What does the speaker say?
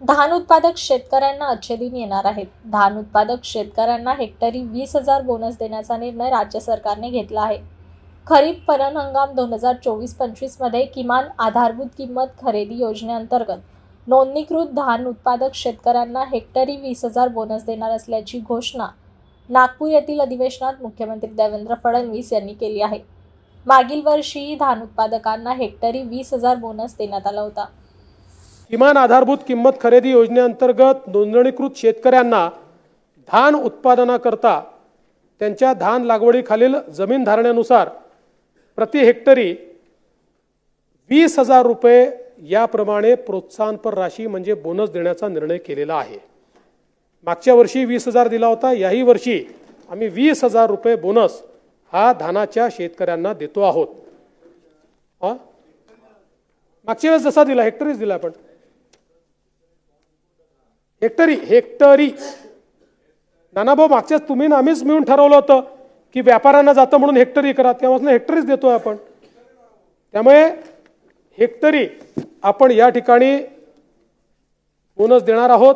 धान उत्पादक शेतकऱ्यांना अच्छेदिन येणार आहेत. धान उत्पादक शेतकऱ्यांना हेक्टरी वीस हजार बोनस देण्याचा निर्णय राज्य सरकारने घेतला आहे. खरीप पणन हंगाम दोन हजार चोवीस पंचवीसमध्ये किमान आधारभूत किंमत खरेदी योजनेअंतर्गत नोंदणीकृत धान उत्पादक शेतकऱ्यांना हेक्टरी वीस हजार बोनस देणार असल्याची घोषणा नागपूर येथील अधिवेशनात मुख्यमंत्री देवेंद्र फडणवीस यांनी केली आहे. मागील वर्षीही धान उत्पादकांना हेक्टरी वीस हजार बोनस देण्यात आला होता. किमान आधारभूत किंमत खरेदी योजनेअंतर्गत नोंदणीकृत शेतकऱ्यांना धान उत्पादनाकरता त्यांच्या धान लागवडीखालील जमीन धारण्यानुसार प्रति हेक्टरी वीस हजार रुपये याप्रमाणे प्रोत्साहनपर राशी म्हणजे बोनस देण्याचा निर्णय केलेला आहे. मागच्या वर्षी वीस हजार दिला होता याही वर्षी आम्ही वीस हजार रुपये बोनस हा धानाच्या शेतकऱ्यांना देतो आहोत. हा? मागच्या वेळेस जसा दिला हेक्टरीच दिला आपण. हेक्टरी हेक्टरी. नानाभाऊ मागच्याच तुम्ही ना आम्हीच मिळून ठरवलं होतं की व्यापाऱ्यांना जातं म्हणून हेक्टरी करा. तेव्हापासून हेक्टरीच देतोय आपण. त्यामुळे हेक्टरी आपण या ठिकाणी बोनस देणार आहोत.